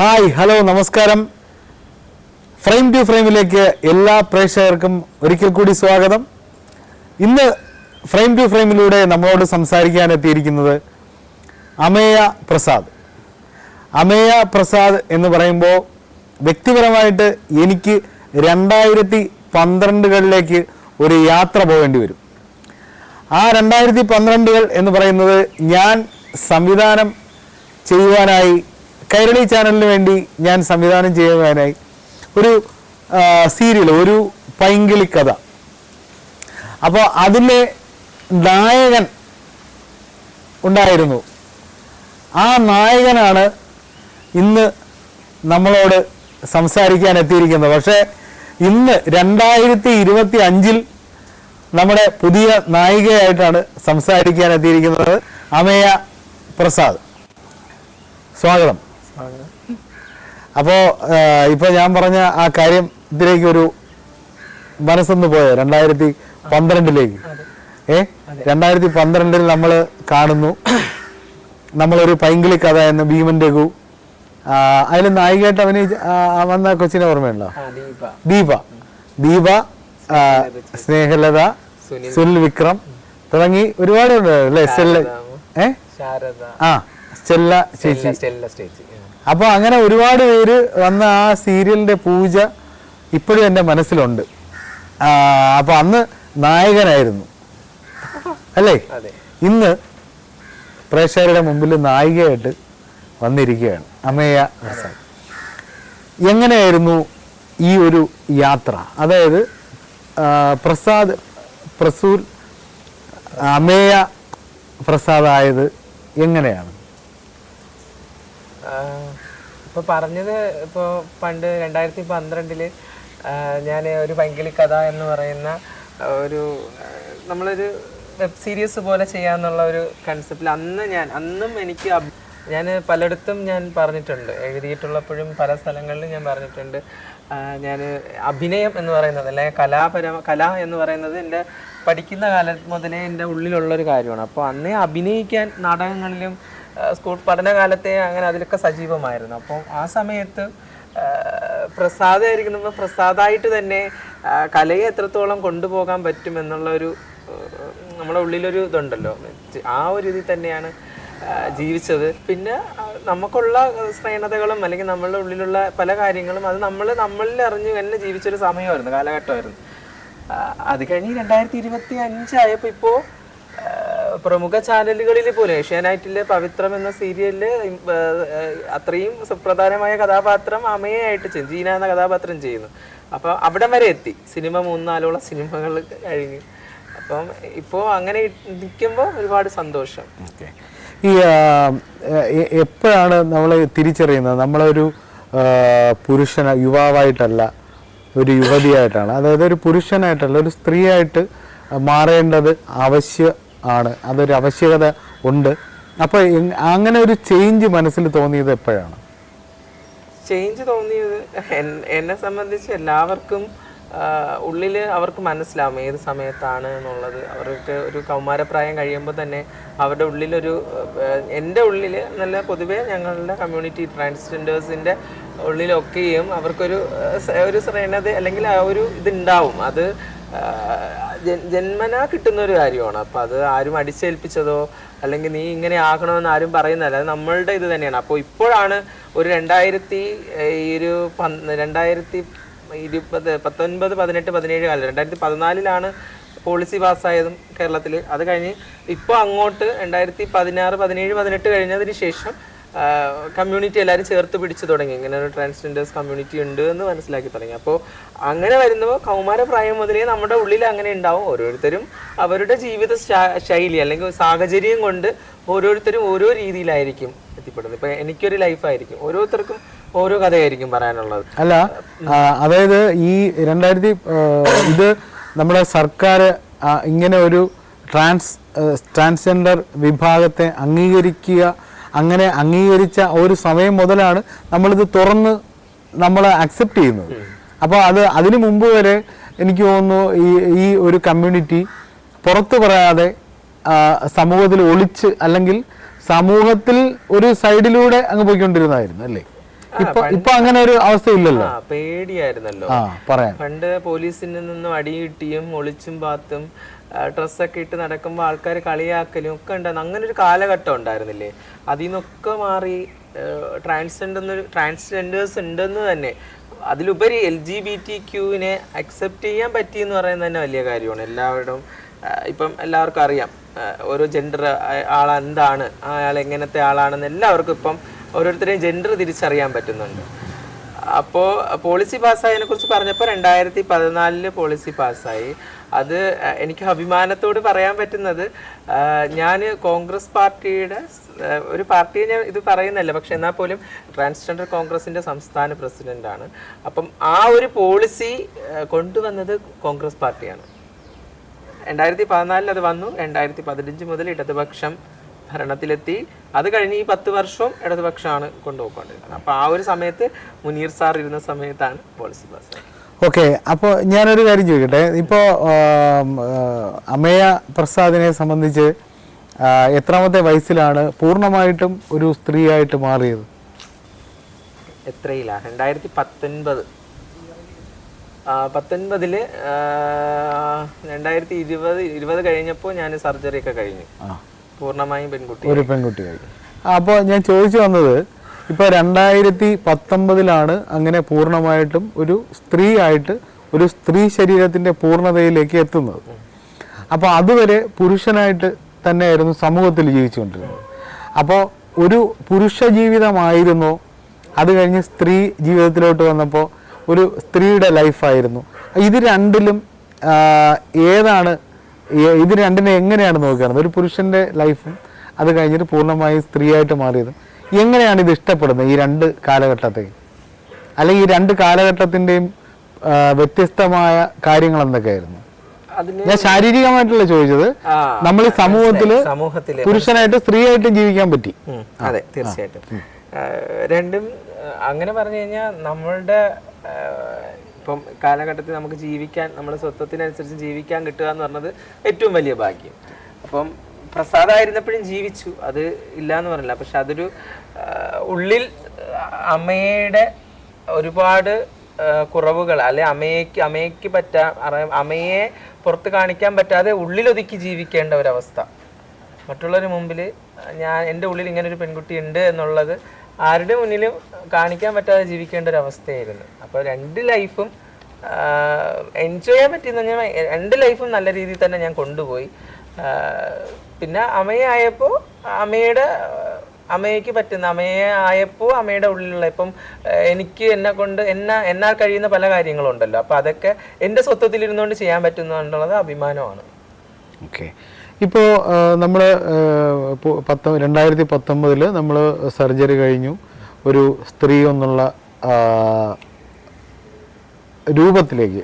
Hi hello നമസ്കാരം. Frame to ഫ്രെയിമിലേക്ക് എല്ലാ പ്രേക്ഷകർക്കും ഒരിക്കൽ കൂടി സ്വാഗതം. ഇന്ന് ഫ്രെയിം ടു ഫ്രെയിമിലൂടെ നമ്മളോട് സംസാരിക്കാൻ എത്തിയിരിക്കുന്നത് അമേയ പ്രസാദ്. അമേയ പ്രസാദ് എന്ന് പറയുമ്പോൾ വ്യക്തിപരമായിട്ട് എനിക്ക് രണ്ടായിരത്തി പന്ത്രണ്ടുകളിലേക്ക് ഒരു യാത്ര പോകേണ്ടി വരും. ആ രണ്ടായിരത്തി പന്ത്രണ്ടുകൾ എന്ന് പറയുന്നത് ഞാൻ സംവിധാനം ചെയ്യുവാനായി കൈരളി ചാനലിന് വേണ്ടി ഞാൻ സംവിധാനം ചെയ്യുവാനായി ഒരു സീരിയൽ ഒരു പൈങ്കിളി കഥ. അപ്പോൾ അതിലെ നായകൻ ഉണ്ടായിരുന്നു. ആ നായകനാണ് ഇന്ന് നമ്മളോട് സംസാരിക്കാൻ എത്തിയിരിക്കുന്നത്. പക്ഷേ ഇന്ന് രണ്ടായിരത്തി ഇരുപത്തി അഞ്ചിൽ നമ്മുടെ പുതിയ നായികയായിട്ടാണ് സംസാരിക്കാൻ എത്തിയിരിക്കുന്നത് അമേയ പ്രസാദ്. സ്വാഗതം. അപ്പോൾ ഇപ്പോൾ ഞാൻ പറഞ്ഞ ആ കാര്യം ഇതിലേക്ക് ഒരു മനസ്സൊന്ന് പോയോ? രണ്ടായിരത്തി പന്ത്രണ്ടിലേക്ക്. ഏ? രണ്ടായിരത്തി പന്ത്രണ്ടിൽ നമ്മൾ കാണുന്നു. നമ്മളൊരു പൈങ്കിളി കഥ എന്ന് ഭീമൻ രഘു. അതിൽ നായികയായിട്ട് അഭിനയിച്ച വന്ന കൊച്ചിനെ ഓർമ്മയുണ്ടോ? ദീപ. ദീപ. സ്നേഹലത സുനിൽ വിക്രം തുടങ്ങി ഒരുപാട് ഉണ്ട് അല്ലേ സ്റ്റെല്ല ഏ? ആ സ്റ്റെല്ല ചേച്ചി. സ്റ്റെല്ല സ്റ്റേജ് അപ്പൊ അങ്ങനെ ഒരുപാട് പേര് വന്ന ആ സീരിയലിന്റെ പൂജ ഇപ്പോഴും എന്റെ മനസ്സിലുണ്ട്. അപ്പോൾ അപ്പൊ അന്ന് നായകനായിരുന്നു. അല്ലേ? ഇന്ന് പ്രേക്ഷകരുടെ മുമ്പിൽ നായികയായിട്ട് വന്നിരിക്കുകയാണ് അമേയ ഹസാൻ. എങ്ങനെയായിരുന്നു ഈ ഒരു യാത്ര? അതായത് പ്രസാദ് പ്രസൂൽ അമേയ പ്രസാദായത് എങ്ങനെയാണ്? ഇപ്പൊ പറഞ്ഞത് ഇപ്പൊ പണ്ട് രണ്ടായിരത്തി പന്ത്രണ്ടിൽ ഞാൻ ഒരു പൈങ്കിളി കഥ എന്ന് പറയുന്ന ഒരു നമ്മളൊരു വെബ് സീരീസ് പോലെ ചെയ്യാന്നുള്ള ഒരു കൺസെപ്റ്റിൽ അന്ന് ഞാൻ അന്നും എനിക്ക് ഞാൻ പലയിടത്തും ഞാൻ പറഞ്ഞിട്ടുണ്ട്. എഴുതിയിട്ടുള്ളപ്പോഴും പല സ്ഥലങ്ങളിലും ഞാൻ പറഞ്ഞിട്ടുണ്ട്. ഞാൻ അഭിനയം എന്ന് പറയുന്നത് അല്ലെങ്കിൽ കലാപര കല എന്ന് പറയുന്നത് എന്റെ പഠിക്കുന്ന കാലം മുതലേ എന്റെ ഉള്ളിലുള്ളൊരു കാര്യമാണ്. അപ്പോൾ അന്നേ അഭിനയിക്കാൻ നാടകങ്ങളിലും സ്കൂൾ പഠനകാലത്തെ അങ്ങനെ അതിലൊക്കെ സജീവമായിരുന്നു. അപ്പം ആ സമയത്ത് പ്രസാദമായിരിക്കുമ്പോൾ പ്രസാദമായിട്ട് തന്നെ കലയെ എത്രത്തോളം കൊണ്ടുപോകാൻ പറ്റും ഒരു നമ്മുടെ ഉള്ളിലൊരു ഇതുണ്ടല്ലോ. ആ ഒരു ഇതിൽ തന്നെയാണ് ജീവിച്ചത്. പിന്നെ നമുക്കുള്ള സ്നേഹതകളും അല്ലെങ്കിൽ നമ്മളുടെ ഉള്ളിലുള്ള പല കാര്യങ്ങളും അത് നമ്മൾ നമ്മളിൽ അറിഞ്ഞു തന്നെ ജീവിച്ചൊരു സമയമായിരുന്നു കാലഘട്ടമായിരുന്നു. അത് കഴിഞ്ഞ് രണ്ടായിരത്തി ഇരുപത്തി അഞ്ചായപ്പോൾ ഇപ്പോൾ പ്രമുഖ ചാനലുകളിൽ പോലും ഏഷ്യാനൈറ്റിലെ പവിത്രം എന്ന സീരിയലിൽ അത്രയും സുപ്രധാനമായ കഥാപാത്രം അമയായിട്ട് ചെയ്യും ജീന എന്ന കഥാപാത്രം ചെയ്യുന്നു. അപ്പൊ അവിടം വരെ എത്തി. സിനിമ മൂന്നാലോളം സിനിമകൾ കഴിഞ്ഞു. അപ്പം ഇപ്പോ അങ്ങനെ നിൽക്കുമ്പോൾ ഒരുപാട് സന്തോഷം. ഈ എപ്പോഴാണ് നമ്മൾ തിരിച്ചറിയുന്നത്? നമ്മളൊരു പുരുഷന യുവാവായിട്ടല്ല ഒരു യുവതിയായിട്ടാണ്. അതായത് ഒരു പുരുഷനായിട്ടല്ല ഒരു സ്ത്രീയായിട്ട് മാറേണ്ടത് ആവശ്യ ആണ്. അതൊരു ആവശ്യകത ഉണ്ട്. അപ്പോൾ അങ്ങനെ ഒരു ചേഞ്ച് മനസ്സിൽ തോന്നിയത് എപ്പോഴാണ്? ചേഞ്ച് തോന്നിയത് എന്നെ സംബന്ധിച്ച് എല്ലാവർക്കും ഉള്ളിൽ അവർക്ക് മനസ്സിലാവും ഏത് സമയത്താണ് എന്നുള്ളത്. അവർക്ക് ഒരു കൗമാരപ്രായം കഴിയുമ്പോൾ തന്നെ അവരുടെ ഉള്ളിലൊരു എന്റെ ഉള്ളിൽ നല്ല പൊതുവേ ഞങ്ങളുടെ കമ്മ്യൂണിറ്റി ട്രാൻസ്ജെൻഡേഴ്സിന്റെ ഉള്ളിലൊക്കെയും അവർക്കൊരു ഒരു ശ്രേണത അല്ലെങ്കിൽ ആ ഒരു ഇതുണ്ടാവും. അത് ജന്മനാ കിട്ടുന്ന ഒരു കാര്യമാണ്. അപ്പൊ അത് ആരും അടിച്ചേൽപ്പിച്ചതോ അല്ലെങ്കിൽ നീ ഇങ്ങനെ ആകണമെന്ന് ആരും പറയുന്നതല്ല. അത് നമ്മളുടെ ഇത് തന്നെയാണ്. അപ്പോൾ ഇപ്പോഴാണ് ഒരു രണ്ടായിരത്തി ഈ ഒരു രണ്ടായിരത്തി ഇരുപത് പത്തൊൻപത് പതിനെട്ട് പതിനേഴ് കാലം. രണ്ടായിരത്തി പതിനാലിലാണ് പോളിസി പാസ്സായതും കേരളത്തിൽ അത് കഴിഞ്ഞ് ഇപ്പോൾ അങ്ങോട്ട് രണ്ടായിരത്തി പതിനാറ് പതിനേഴ് പതിനെട്ട് കഴിഞ്ഞതിന് ശേഷം കമ്മ്യൂണിറ്റി എല്ലാവരും ചേർത്ത് പിടിച്ചു തുടങ്ങി. ഇങ്ങനെ ഒരു ട്രാൻസ്ജെൻഡേഴ്സ് കമ്മ്യൂണിറ്റി ഉണ്ട് എന്ന് മനസ്സിലാക്കി തുടങ്ങി. അപ്പോൾ അങ്ങനെ വരുമ്പോൾ കൗമാരപ്രായം മുതലേ നമ്മുടെ ഉള്ളിൽ അങ്ങനെ ഉണ്ടാവും. ഓരോരുത്തരും അവരുടെ ജീവിത ശൈലി അല്ലെങ്കിൽ സാഹചര്യം കൊണ്ട് ഓരോരുത്തരും ഓരോ രീതിയിലായിരിക്കും എത്തിപ്പെടുന്നത്. ഇപ്പം എനിക്കൊരു ലൈഫായിരിക്കും ഓരോരുത്തർക്കും ഓരോ കഥയായിരിക്കും പറയാനുള്ളത്. അല്ല അതായത് ഈ രണ്ടായിരത്തി ഇത് നമ്മുടെ സർക്കാർ ഇങ്ങനെ ഒരു ട്രാൻസ് ട്രാൻസ്ജെൻഡർ വിഭാഗത്തെ അംഗീകരിക്കുക അങ്ങനെ അംഗീകരിച്ച ഒരു സമയം മുതലാണ് നമ്മളിത് തുറന്ന് നമ്മൾ അക്സെപ്റ്റ് ചെയ്യുന്നത്. അപ്പോൾ അത് അതിനു മുമ്പ് വരെ എനിക്ക് തോന്നുന്നു ഈ ഈ ഒരു കമ്മ്യൂണിറ്റി പുറത്തു പറയാതെ സമൂഹത്തിൽ ഒളിച്ച് അല്ലെങ്കിൽ സമൂഹത്തിൽ ഒരു സൈഡിലൂടെ അങ്ങ് പോയിക്കൊണ്ടിരുന്നായിരുന്നു അല്ലേ? ഇപ്പൊ ഇപ്പൊ അങ്ങനെ ഒരു അവസ്ഥയില്ലല്ലോ? പേടിയായിരുന്നല്ലോ. ആ പറയാം. പണ്ട് പോലീസിൽ നിന്നും അടി കിട്ടിയും ഒളിച്ചും പാത്തും ഡ്രസ്സൊക്കെ ഇട്ട് നടക്കുമ്പോൾ ആൾക്കാർ കളിയാക്കലും ഒക്കെ ഉണ്ടായിരുന്നു. അങ്ങനെ ഒരു കാലഘട്ടം ഉണ്ടായിരുന്നില്ലേ? അതിൽ നിന്നൊക്കെ മാറി ട്രാൻസ്ജെൻഡർ ട്രാൻസ്ജെൻഡേഴ്സ് ഉണ്ടെന്ന് തന്നെ. അതിലുപരി എൽ ജി ബി ടി ക്യൂവിനെ അക്സെപ്റ്റ് ചെയ്യാൻ പറ്റി എന്ന് പറയുന്നത് തന്നെ വലിയ കാര്യമാണ്. എല്ലാവരും ഇപ്പം എല്ലാവർക്കും അറിയാം ഓരോ ജെൻഡർ ആൾ എന്താണ് അയാൾ എങ്ങനത്തെ ആളാണെന്ന് എല്ലാവർക്കും ഇപ്പം ഓരോരുത്തരെയും ജെൻഡർ തിരിച്ചറിയാൻ പറ്റുന്നുണ്ട്. അപ്പോൾ പോളിസി പാസ്സായതിനെ കുറിച്ച് പറഞ്ഞപ്പോൾ രണ്ടായിരത്തി പതിനാലിൽ പോളിസി പാസ്സായി അത് എനിക്ക് അഭിമാനത്തോട് പറയാൻ പറ്റുന്നത് ഞാൻ കോൺഗ്രസ് പാർട്ടിയുടെ ഒരു പാർട്ടിയെ ഞാൻ ഇത് പറയുന്നല്ല പക്ഷെ എന്നാൽ പോലും ട്രാൻസ്ജെൻഡർ കോൺഗ്രസിന്റെ സംസ്ഥാന പ്രസിഡന്റാണ് അപ്പം ആ ഒരു പോളിസി കൊണ്ടുവന്നത് കോൺഗ്രസ് പാർട്ടിയാണ്. രണ്ടായിരത്തി പതിനാലിൽ അത് വന്നു രണ്ടായിരത്തി പതിനഞ്ച് മുതൽ ഇടതുപക്ഷം ഭരണത്തിലെത്തി. അത് കഴിഞ്ഞ് ഈ പത്ത് വർഷവും ഇടതുപക്ഷമാണ് കൊണ്ടുപോയിക്കൊണ്ടിരുന്നത്. അപ്പോൾ ആ ഒരു സമയത്ത് മുനീർ സാർ ഇരുന്ന സമയത്താണ് പോളിസി ബസ് ഓക്കെ അപ്പോൾ ഞാനൊരു കാര്യം ചോദിക്കട്ടെ? ഇപ്പോൾ അമേയ പ്രസാദിനെ സംബന്ധിച്ച് എത്രാമത്തെ വയസ്സിലാണ് പൂർണമായിട്ടും ഒരു സ്ത്രീയായിട്ട് മാറിയത്? എത്രയില്ല രണ്ടായിരത്തി പത്തൊൻപത് പത്തൊൻപതിൽ രണ്ടായിരത്തി ഇരുപത് ഇരുപത് കഴിഞ്ഞപ്പോൾ ഞാൻ സർജറി ഒക്കെ കഴിഞ്ഞു ഒരു പെൺകുട്ടിയായി അപ്പോൾ ഞാൻ ചോദിച്ചു വന്നത് ഇപ്പോൾ രണ്ടായിരത്തി പത്തൊമ്പതിലാണ് അങ്ങനെ പൂർണമായിട്ടും ഒരു സ്ത്രീ ആയിട്ട് ഒരു സ്ത്രീ ശരീരത്തിന്റെ പൂർണതയിലേക്ക് എത്തുന്നത്. അപ്പോൾ അതുവരെ പുരുഷനായിട്ട് തന്നെയായിരുന്നു സമൂഹത്തിൽ ജീവിച്ചുകൊണ്ടിരുന്നത്. അപ്പോൾ ഒരു പുരുഷ ജീവിതമായിരുന്നോ. അത് കഴിഞ്ഞ് സ്ത്രീ ജീവിതത്തിലോട്ട് വന്നപ്പോൾ ഒരു സ്ത്രീയുടെ ലൈഫായിരുന്നു ഇത് രണ്ടിലും ഏതാണ് ഇത് രണ്ടിനെ എങ്ങനെയാണ് നോക്കുകയാണ് ഒരു പുരുഷന്റെ ലൈഫും അത് കഴിഞ്ഞിട്ട് പൂർണമായും സ്ത്രീയായിട്ട് മാറിയതും. എങ്ങനെയാണ് ഇത് ഇഷ്ടപ്പെടുന്നത് ഈ രണ്ട് കാലഘട്ടത്തെ അല്ലെങ്കിൽ ഈ രണ്ട് കാലഘട്ടത്തിന്റെയും വ്യത്യസ്തമായ കാര്യങ്ങൾ എന്തൊക്കെയായിരുന്നു? ഞാൻ ശാരീരികമായിട്ടുള്ള ചോദിച്ചത് നമ്മൾ ഈ സമൂഹത്തിൽ സമൂഹത്തിൽ പുരുഷനായിട്ട് സ്ത്രീയായിട്ടും ജീവിക്കാൻ പറ്റി. അതെ തീർച്ചയായിട്ടും. രണ്ടും അങ്ങനെ പറഞ്ഞു കഴിഞ്ഞാൽ നമ്മളുടെ ഇപ്പം കാലഘട്ടത്തിൽ നമുക്ക് ജീവിക്കാൻ നമ്മുടെ സ്വത്വത്തിനനുസരിച്ച് ജീവിക്കാൻ കിട്ടുക എന്ന് പറഞ്ഞത് ഏറ്റവും വലിയ ഭാഗ്യം. അപ്പം പ്രസാദായിരുന്നപ്പോഴും ജീവിച്ചു. അത് ഇല്ല എന്ന് പറഞ്ഞില്ല. പക്ഷെ അതൊരു ഉള്ളിൽ അമ്മയുടെ ഒരുപാട് കുറവുകൾ അല്ലെ അമ്മയ്ക്ക് അമ്മയ്ക്ക് പറ്റാ അമ്മയെ പുറത്ത് കാണിക്കാൻ പറ്റാതെ ഉള്ളിലൊതുക്കി ജീവിക്കേണ്ട ഒരവസ്ഥ. മറ്റുള്ളവരുടെ മുമ്പിൽ ഞാൻ എന്റെ ഉള്ളിൽ ഇങ്ങനെ ഒരു പെൺകുട്ടി ഉണ്ട് എന്നുള്ളത് ആരുടെ മുന്നിലും കാണിക്കാൻ പറ്റാതെ ജീവിക്കേണ്ട ഒരു അവസ്ഥയായിരുന്നു. അപ്പോൾ രണ്ട് ലൈഫും എൻജോയ് ചെയ്യാൻ പറ്റിയെന്ന് ഞാൻ രണ്ട് ലൈഫും നല്ല രീതിയിൽ തന്നെ ഞാൻ കൊണ്ടുപോയി. പിന്നെ അമ്മയായപ്പോൾ അമ്മയുടെ അമ്മയ്ക്ക് പറ്റുന്ന അമ്മയെ ആയപ്പോൾ അമ്മയുടെ ഉള്ളിലുള്ള ഇപ്പം എനിക്ക് എന്നെ കൊണ്ട് എന്നെ എന്നാൽ കഴിയുന്ന പല കാര്യങ്ങളും ഉണ്ടല്ലോ അപ്പോൾ അതൊക്കെ എന്റെ സ്വത്വത്തിലിരുന്നുകൊണ്ട് ചെയ്യാൻ പറ്റുന്നുള്ളത് അഭിമാനമാണ്. ഓക്കെ. ഇപ്പോൾ നമ്മൾ പത്ത് രണ്ടായിരത്തി പത്തൊമ്പതിൽ നമ്മൾ സർജറി കഴിഞ്ഞു. ഒരു സ്ത്രീ എന്നുള്ള രൂപത്തിലേക്ക്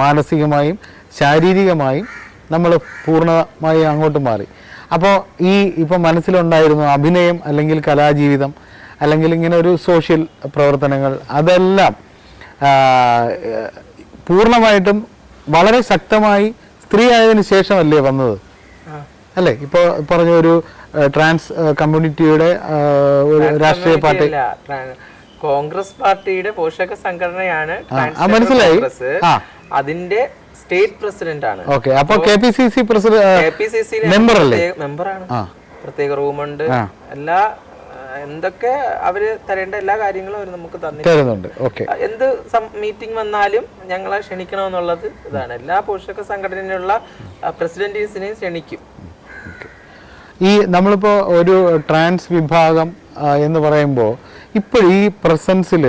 മാനസികമായും ശാരീരികമായും നമ്മൾ പൂർണമായി അങ്ങോട്ട് മാറി. അപ്പോൾ ഈ ഇപ്പം മനസ്സിലുണ്ടായിരുന്നു അഭിനയം അല്ലെങ്കിൽ കലാജീവിതം അല്ലെങ്കിൽ ഇങ്ങനെ ഒരു സോഷ്യൽ പ്രവർത്തനങ്ങൾ അതെല്ലാം പൂർണമായിട്ടും വളരെ ശക്തമായി സ്ത്രീ ആയതിനു ശേഷമല്ലേ വന്നത്? അല്ലേ? ഇപ്പൊ പറഞ്ഞ ഒരു ട്രാൻസ് കമ്മ്യൂണിറ്റിയുടെ ഒരു രാഷ്ട്രീയ പാർട്ടി. കോൺഗ്രസ് പാർട്ടിയുടെ പോഷക സംഘടനയാണ് മനസ്സിലായി. അതിന്റെ സ്റ്റേറ്റ് പ്രസിഡന്റ് ആണ് ഓക്കെ അപ്പൊ K P C C president member അല്ലേ? മെമ്പറാണ്. പ്രത്യേക റൂമുണ്ട്. എല്ലാ എന്തൊക്കെ അവർ തരേണ്ട എല്ലാ കാര്യങ്ങളും അവർ നമുക്ക് തന്നിട്ടുണ്ട്. എന്ത് മീറ്റിംഗ് വന്നാലും ഞങ്ങളെ ക്ഷണിക്കണമെന്നുള്ളത് ഇതാണ്. എല്ലാ പോഷക സംഘടനയിലുള്ള പ്രസിഡന്റീസിനെയും ക്ഷണിക്കും. ഈ നമ്മളിപ്പോൾ ഒരു ട്രാൻസ് വിഭാഗം എന്ന് പറയുമ്പോൾ ഇപ്പോൾ ഈ പ്രസൻസിൽ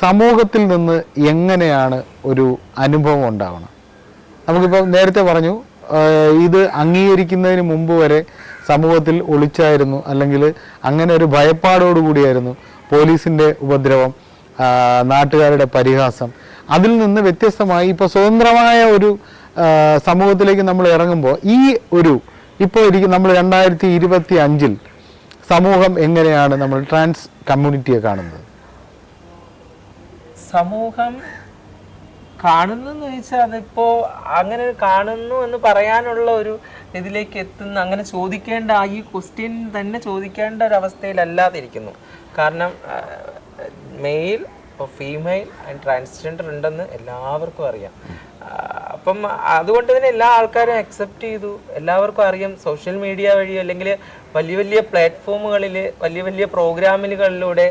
സമൂഹത്തിൽ നിന്ന് എങ്ങനെയാണ് ഒരു അനുഭവം ഉണ്ടാവണം? നമുക്കിപ്പോൾ നേരത്തെ പറഞ്ഞു ഇത് അംഗീകരിക്കുന്നതിന് മുമ്പ് വരെ സമൂഹത്തിൽ ഒളിച്ചായിരുന്നു അല്ലെങ്കിൽ അങ്ങനെ ഒരു ഭയപ്പാടോടുകൂടിയായിരുന്നു പോലീസിന്റെ ഉപദ്രവം നാട്ടുകാരുടെ പരിഹാസം. അതിൽ നിന്ന് വ്യത്യസ്തമായി ഇപ്പോൾ സ്വതന്ത്രമായ ഒരു സമൂഹത്തിലേക്ക് നമ്മൾ ഇറങ്ങുമ്പോൾ ഈ ഒരു ഇപ്പോൾ ഇരിക്കും നമ്മൾ രണ്ടായിരത്തി ഇരുപത്തി അഞ്ചിൽ സമൂഹം എങ്ങനെയാണ് നമ്മൾ ട്രാൻസ് കമ്മ്യൂണിറ്റിയെ കാണുന്നത്? സമൂഹം കാണുന്നു എന്ന് ചോദിച്ചാൽ അതിപ്പോ അങ്ങനെ കാണുന്നു എന്ന് പറയാനുള്ള ഒരു ഇതിലേക്ക് എത്തുന്ന അങ്ങനെ ചോദിക്കേണ്ട ആ ഈ ക്വസ്റ്റ്യൻ തന്നെ ചോദിക്കേണ്ട ഒരു അവസ്ഥയിലല്ലാതിരിക്കുന്നു. കാരണം മെയിൽ ഫീമെയിൽ ആൻഡ് ട്രാൻസ്ജെൻഡർ ഉണ്ടെന്ന് എല്ലാവർക്കും അറിയാം. അപ്പം അതുകൊണ്ട് തന്നെ എല്ലാ ആൾക്കാരും അക്സെപ്റ്റ് ചെയ്തു. എല്ലാവർക്കും അറിയാം സോഷ്യൽ മീഡിയ വഴി അല്ലെങ്കിൽ വലിയ വലിയ പ്ലാറ്റ്ഫോമുകളിൽ വലിയ വലിയ പ്രോഗ്രാമുകളിലൂടെ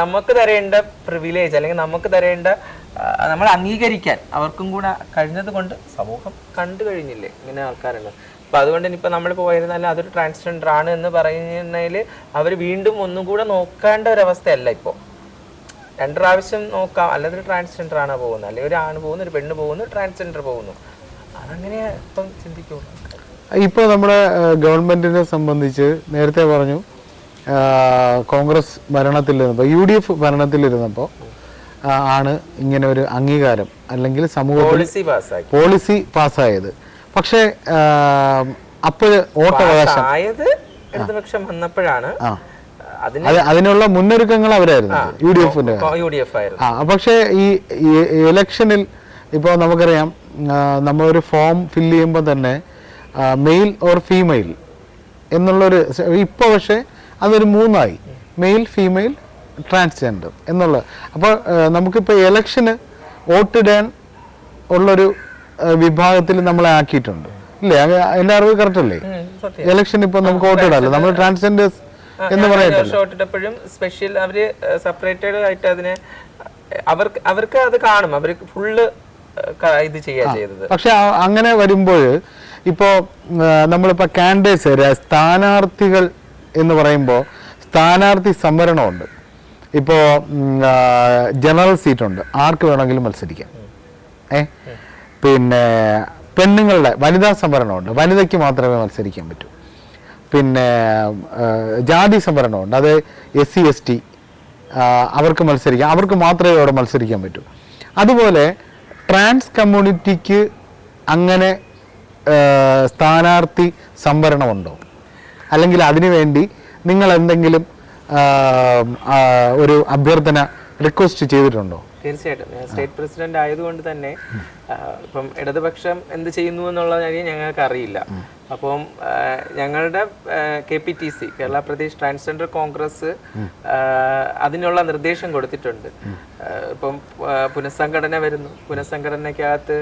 നമുക്ക് തരേണ്ട പ്രിവിലേജ് അല്ലെങ്കിൽ നമുക്ക് തരേണ്ട നമ്മൾ അംഗീകരിക്കാൻ അവർക്കും കൂടെ കഴിഞ്ഞത് കൊണ്ട് സമൂഹം കണ്ടു കഴിഞ്ഞില്ലേ ഇങ്ങനെ ആൾക്കാരുണ്ട്. അപ്പോൾ അതുകൊണ്ട് ഇനിയിപ്പോൾ നമ്മൾ പോയിരുന്നാലും അതൊരു ട്രാൻസ്ജെൻഡർ ആണ് എന്ന് പറയുന്നതിൽ അവർ വീണ്ടും ഒന്നും കൂടെ നോക്കേണ്ട ഒരവസ്ഥയല്ല ഇപ്പോൾ രണ്ട് പ്രാവശ്യം നോക്കാം. അല്ലെങ്കിൽ ട്രാൻസ്ജെൻഡർ ആണ് പോകുന്നത്? അല്ലെങ്കിൽ ഒരു ആണ് പോകുന്നു ഒരു പെണ്ണ് പോകുന്നു ട്രാൻസ്ജെൻഡർ പോകുന്നു. അതങ്ങനെ ഇപ്പം ചിന്തിക്കൂ. ഇപ്പോൾ നമ്മുടെ ഗവൺമെന്റിനെ സംബന്ധിച്ച് നേരത്തെ പറഞ്ഞു കോൺഗ്രസ് ഭരണത്തിലിരുന്നപ്പോൾ യു ഡി എഫ് ഭരണത്തിലിരുന്നപ്പോൾ ആണ് ഇങ്ങനെ ഒരു അംഗീകാരം അല്ലെങ്കിൽ സമൂഹ പോളിസി പോളിസി പാസ്സായത്. പക്ഷേ അപ്പോഴ് വോട്ടവകാശം ആയത് ഇടതുപക്ഷം വന്നപ്പോഴാണ് അതിനുള്ള മുന്നൊരുക്കങ്ങൾ അവരായിരുന്നു. യു ഡി എഫിന്റെ യു ഡി എഫ് ആയിരുന്നു. ആ പക്ഷേ ഈ ഇലക്ഷനിൽ ഇപ്പോൾ നമുക്കറിയാം നമ്മളൊരു ഫോം ഫില്ല് ചെയ്യുമ്പോൾ തന്നെ മെയിൽ ഓർ ഫീമെയിൽ എന്നുള്ളൊരു ഇപ്പോൾ പക്ഷേ അതൊരു മൂന്നായി. മെയിൽ ഫീമെയിൽ ട്രാൻസ്ജെൻഡർ എന്നുള്ളത് അപ്പോൾ നമുക്കിപ്പോൾ ഇലക്ഷന് വോട്ടിടാൻ ഉള്ളൊരു വിഭാഗത്തിൽ നമ്മളെ ആക്കിയിട്ടുണ്ട്. ഇല്ലേ? എന്റെ അറിവ് കറക്റ്റ് അല്ലേ? ഇലക്ഷൻ ഇപ്പോൾ നമുക്ക് വോട്ടിടാമല്ലോ നമ്മൾ ട്രാൻസ്ജെൻഡേഴ്സ് എന്ന് പറയട്ടെ ഷോട്ട് ഇട്ടപ്പോഴും സ്പെഷ്യൽ അവർ സെപ്പറേറ്റഡ് ആയിട്ട് അതിനെ അവർക്ക് അവർക്ക് അത് കാണും. അവർക്ക് ഫുള്ള് ഇത് ചെയ്യാ ചെയ്തത്. പക്ഷെ അങ്ങനെ വരുമ്പോൾ ഇപ്പോൾ നമ്മളിപ്പോൾ കാൻഡിഡേറ്റ്സ് സ്ഥാനാർത്ഥികൾ എന്ന് പറയുമ്പോൾ സ്ഥാനാർത്ഥി സംവരണമുണ്ട്. ഇപ്പോ ജനറൽ സീറ്റുണ്ട് ആർക്ക് വേണമെങ്കിലും മത്സരിക്കാം. ഏ? പിന്നെ പെണ്ണുങ്ങളുടെ വനിതാ സംവരണമുണ്ട്. വനിതയ്ക്ക് മാത്രമേ മത്സരിക്കാൻ പറ്റൂ. പിന്നെ ജാതി സംവരണമുണ്ട്. അത് എസ് സി എസ് ടി അവർക്ക് മത്സരിക്കാം. അവർക്ക് മാത്രമേ അവിടെ മത്സരിക്കാൻ പറ്റൂ. അതുപോലെ ട്രാൻസ് കമ്മ്യൂണിറ്റിക്ക് അങ്ങനെ സ്ഥാനാർത്ഥി സംവരണമുണ്ടോ? അല്ലെങ്കിൽ അതിനുവേണ്ടി നിങ്ങൾ എന്തെങ്കിലും ഒരു അഭ്യർത്ഥന റിക്വസ്റ്റ് ചെയ്തിട്ടുണ്ടോ? തീർച്ചയായിട്ടും. സ്റ്റേറ്റ് പ്രസിഡന്റ് ആയതുകൊണ്ട് തന്നെ ഇപ്പം ഇടതുപക്ഷം എന്ത് ചെയ്യുന്നു എന്നുള്ള കാര്യം ഞങ്ങൾക്ക് അറിയില്ല. അപ്പം ഞങ്ങളുടെ K P T C Kerala Pradesh transgender Congress അതിനുള്ള നിർദ്ദേശം കൊടുത്തിട്ടുണ്ട്. ഇപ്പം പുനഃസംഘടന വരുന്നു. പുനഃസംഘടനയ്ക്കകത്ത്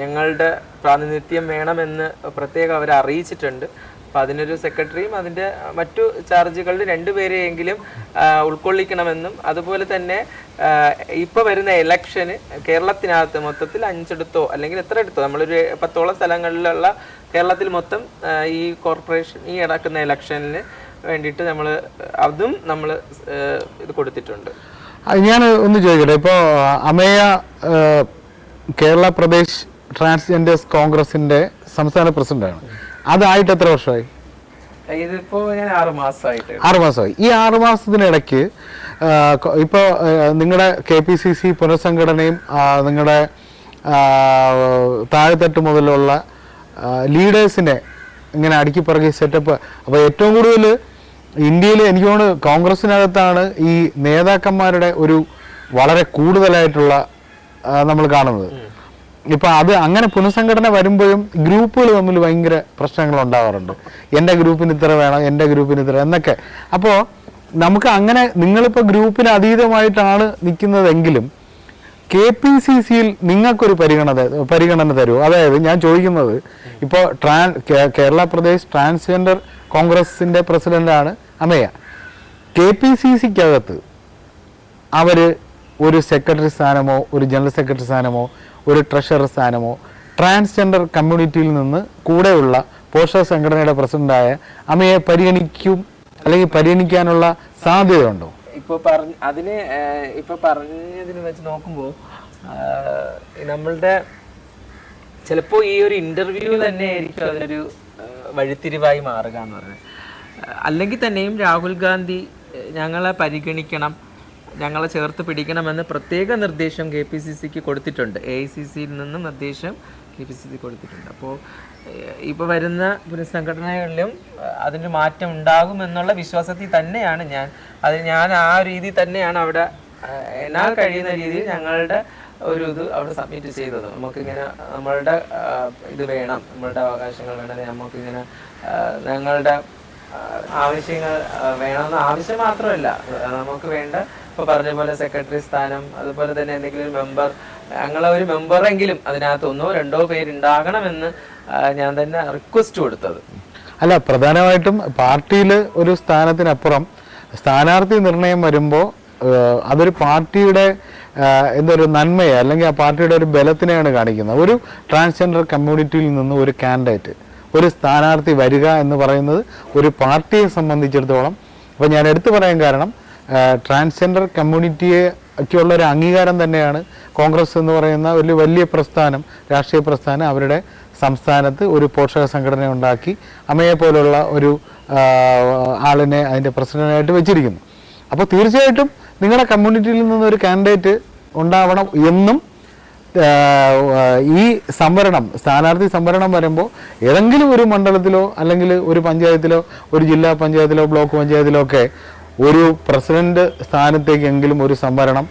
ഞങ്ങളുടെ പ്രാതിനിധ്യം വേണമെന്ന് പ്രത്യേകം അവരെ അറിയിച്ചിട്ടുണ്ട് അപ്പൊ അതിനൊരു സെക്രട്ടറിയും അതിന്റെ മറ്റു ചാർജുകളിൽ രണ്ടുപേരെയെങ്കിലും ഉൾക്കൊള്ളിക്കണമെന്നും അതുപോലെ തന്നെ ഇപ്പോൾ ഇപ്പൊ വരുന്ന ഇലക്ഷന് കേരളത്തിനകത്ത് മൊത്തത്തിൽ അഞ്ചെടുത്തോ അല്ലെങ്കിൽ എത്ര എടുത്തോ? നമ്മളൊരു പത്തോളം സ്ഥലങ്ങളിലുള്ള കേരളത്തിൽ മൊത്തം ഈ കോർപ്പറേഷൻ ഈ നടക്കുന്ന ഇലക്ഷനിൽ വേണ്ടിയിട്ട് നമ്മൾ അതും നമ്മൾ ഇത് കൊടുത്തിട്ടുണ്ട്. ഞാൻ ഒന്ന് ചോദിക്കട്ടെ. ഇപ്പോൾ അമേയ കേരള പ്രദേശ് ട്രാൻസ്ജെൻഡേഴ്സ് കോൺഗ്രസിന്റെ സംസ്ഥാന പ്രസിഡന്റാണ്. അതായിട്ട് എത്ര വർഷമായി? ഇതിപ്പോ ഞാൻ ആറ് മാസമായിട്ട് ആറ് മാസമായി. ഈ ആറ് മാസത്തിനിടയ്ക്ക് ഇപ്പോൾ നിങ്ങളുടെ കെ പി സി സി പുനഃസംഘടനയും നിങ്ങളുടെ താഴെത്തട്ട് മുതലുള്ള ലീഡേഴ്സിനെ ഇങ്ങനെ അടുക്കി പറകി സെറ്റപ്പ്. അപ്പോൾ ഏറ്റവും കൂടുതൽ ഇന്ത്യയിൽ എനിക്ക് തോന്നുന്നു കോൺഗ്രസിനകത്താണ് ഈ നേതാക്കന്മാരുടെ ഒരു വളരെ കൂടുതലായിട്ടുള്ള നമ്മൾ കാണുന്നത്. ഇപ്പൊ അത് അങ്ങനെ പുനഃസംഘടന വരുമ്പോഴും ഗ്രൂപ്പുകൾ തമ്മിൽ ഭയങ്കര പ്രശ്നങ്ങൾ ഉണ്ടാവാറുണ്ട്. എന്റെ ഗ്രൂപ്പിന് ഇത്ര വേണം എന്റെ ഗ്രൂപ്പിന് ഇത്ര എന്നൊക്കെ. അപ്പോൾ നമുക്ക് അങ്ങനെ നിങ്ങളിപ്പോൾ ഗ്രൂപ്പിന് അതീതമായിട്ടാണ് നിൽക്കുന്നതെങ്കിലും കെ പി സി സിയിൽ നിങ്ങൾക്കൊരു പരിഗണന പരിഗണന തരൂ. അതായത് ഞാൻ ചോദിക്കുന്നത് ഇപ്പോൾ ട്രാൻ കേരള പ്രദേശ് ട്രാൻസ്ജെൻഡർ കോൺഗ്രസിന്റെ പ്രസിഡന്റാണ് അമയ കെ പി സി സിക്കകത്ത് അവർ ഒരു സെക്രട്ടറി സ്ഥാനമോ ഒരു ജനറൽ സെക്രട്ടറി സ്ഥാനമോ ഒരു ട്രഷറർ സ്ഥാനമോ ട്രാൻസ്ജെൻഡർ കമ്മ്യൂണിറ്റിയിൽ നിന്ന് കൂടെയുള്ള പോഷക സംഘടനയുടെ പ്രസിഡന്റായ അമ്മയെ പരിഗണിക്കും അല്ലെങ്കിൽ പരിഗണിക്കാനുള്ള സാധ്യതയുണ്ടോ? ഇപ്പൊ പറഞ്ഞ അതിന് ഇപ്പൊ പറഞ്ഞതിന് വെച്ച് നോക്കുമ്പോൾ നമ്മളുടെ ചിലപ്പോ ഈ ഒരു ഇന്റർവ്യൂ തന്നെ ആയിരിക്കും അതൊരു വഴിത്തിരിവായി മാറുക എന്ന് പറയുന്നത്. അല്ലെങ്കിൽ തന്നെയും രാഹുൽ ഗാന്ധി ഞങ്ങളെ പരിഗണിക്കണം ഞങ്ങളെ ചേർത്ത് പിടിക്കണമെന്ന് പ്രത്യേക നിർദ്ദേശം കെ പി സി സിക്ക് കൊടുത്തിട്ടുണ്ട്. എ ഐ സി സിയിൽ നിന്നും നിർദ്ദേശം കെ പി സി സി കൊടുത്തിട്ടുണ്ട്. അപ്പോൾ ഇപ്പോൾ വരുന്ന പുനഃസംഘടനകളിലും അതിന് മാറ്റം ഉണ്ടാകുമെന്നുള്ള വിശ്വാസത്തിൽ തന്നെയാണ് ഞാൻ. അത് ഞാൻ ആ രീതി തന്നെയാണ് അവിടെ എന്നാൽ കഴിയുന്ന രീതിയിൽ ഞങ്ങളുടെ ഒരു ഇത് അവിടെ സബ്മിറ്റ് ചെയ്തത്. നമുക്കിങ്ങനെ നമ്മളുടെ ഇത് വേണം. നമ്മളുടെ അവകാശങ്ങൾ വേണം. നമുക്കിങ്ങനെ ഞങ്ങളുടെ ആവശ്യങ്ങൾ വേണമെന്ന ആവശ്യം മാത്രമല്ല. നമുക്ക് വേണ്ട. ഇപ്പൊ പറഞ്ഞ പോലെ സെക്രട്ടറി സ്ഥാനം അതുപോലെ തന്നെ എന്തെങ്കിലും മെമ്പർ ഞങ്ങളെ ഒരു മെമ്പറെങ്കിലും അതിനകത്ത് ഒന്നോ രണ്ടോ പേരുണ്ടാകണമെന്ന് ഞാൻ തന്നെ റിക്വസ്റ്റ് കൊടുത്തത്. അല്ല പ്രധാനമായിട്ടും പാർട്ടിയിൽ ഒരു സ്ഥാനത്തിനപ്പുറം സ്ഥാനാർത്ഥി നിർണയം വരുമ്പോൾ അതൊരു പാർട്ടിയുടെ എന്തൊരു നന്മയെ അല്ലെങ്കിൽ ആ പാർട്ടിയുടെ ഒരു ബലത്തിനെയാണ് കാണിക്കുന്നത്. ഒരു ട്രാൻസ്ജെൻഡർ കമ്മ്യൂണിറ്റിയിൽ നിന്ന് ഒരു കാൻഡിഡേറ്റ് ഒരു സ്ഥാനാർത്ഥി വരിക എന്ന് പറയുന്നത് ഒരു പാർട്ടിയെ സംബന്ധിച്ചിടത്തോളം അപ്പോൾ ഞാൻ എടുത്തു പറയാൻ കാരണം ട്രാൻസ്ജെൻഡർ കമ്മ്യൂണിറ്റിയെ ഒക്കെയുള്ള ഒരു അംഗീകാരം തന്നെയാണ് കോൺഗ്രസ് എന്ന് പറയുന്ന ഒരു വലിയ പ്രസ്ഥാനം രാഷ്ട്രീയ പ്രസ്ഥാനം അവരുടെ സംസ്ഥാനത്ത് ഒരു പോഷക സംഘടന ഉണ്ടാക്കി അമ്മയെ പോലുള്ള ഒരു ആളിനെ അതിന്റെ പ്രസിഡന്റായിട്ട് വെച്ചിരിക്കുന്നു. അപ്പോൾ തീർച്ചയായിട്ടും നിങ്ങളുടെ കമ്മ്യൂണിറ്റിയിൽ നിന്ന് ഒരു കാൻഡിഡേറ്റ് ഉണ്ടാവണം എന്നും ഈ സംവരണം സ്ഥാനാർത്ഥി സംവരണം വരുമ്പോൾ ഏതെങ്കിലും ഒരു മണ്ഡലത്തിലോ അല്ലെങ്കിൽ ഒരു പഞ്ചായത്തിലോ ഒരു ജില്ലാ പഞ്ചായത്തിലോ ബ്ലോക്ക് പഞ്ചായത്തിലോ ഒക്കെ ഒരു പ്രസിഡന്റ് സ്ഥാനത്തേക്കെങ്കിലും ഒരു സംവരണം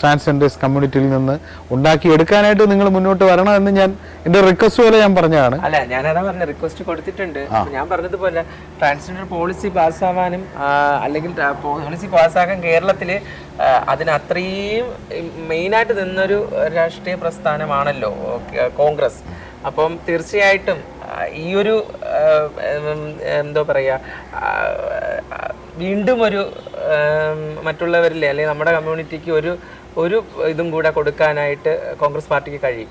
ട്രാൻസ്ജെൻഡേഴ്സ് കമ്മ്യൂണിറ്റിയിൽ നിന്ന് ഉണ്ടാക്കിയെടുക്കാനായിട്ട് നിങ്ങൾ മുന്നോട്ട് വരണം എന്ന് ഞാൻ എന്റെ റിക്വസ്റ്റ് പോലെ ഞാൻ പറഞ്ഞതാണ്. അല്ല ഞാനതാ പറഞ്ഞ റിക്വസ്റ്റ് കൊടുത്തിട്ടുണ്ട്. ഞാൻ പറഞ്ഞതുപോലെ ട്രാൻസ്ജെൻഡർ പോളിസി പാസ്സാവാനും അല്ലെങ്കിൽ പോളിസി പാസ്സാക്കാൻ കേരളത്തിൽ അതിന് അത്രയും മെയിനായിട്ട് നിന്നൊരു രാഷ്ട്രീയ പ്രസ്ഥാനമാണല്ലോ കോൺഗ്രസ്. അപ്പം തീർച്ചയായിട്ടും ഈ ഒരു എന്തോ പറയാ ആ, ആ, വീണ്ടും ഒരു മറ്റുള്ളവരിലെ അല്ലെങ്കിൽ നമ്മുടെ കമ്മ്യൂണിറ്റിക്ക് ഒരു ഒരു ഇതും കൂടെ കൊടുക്കാനായിട്ട് കോൺഗ്രസ് പാർട്ടിക്ക് കഴിയും.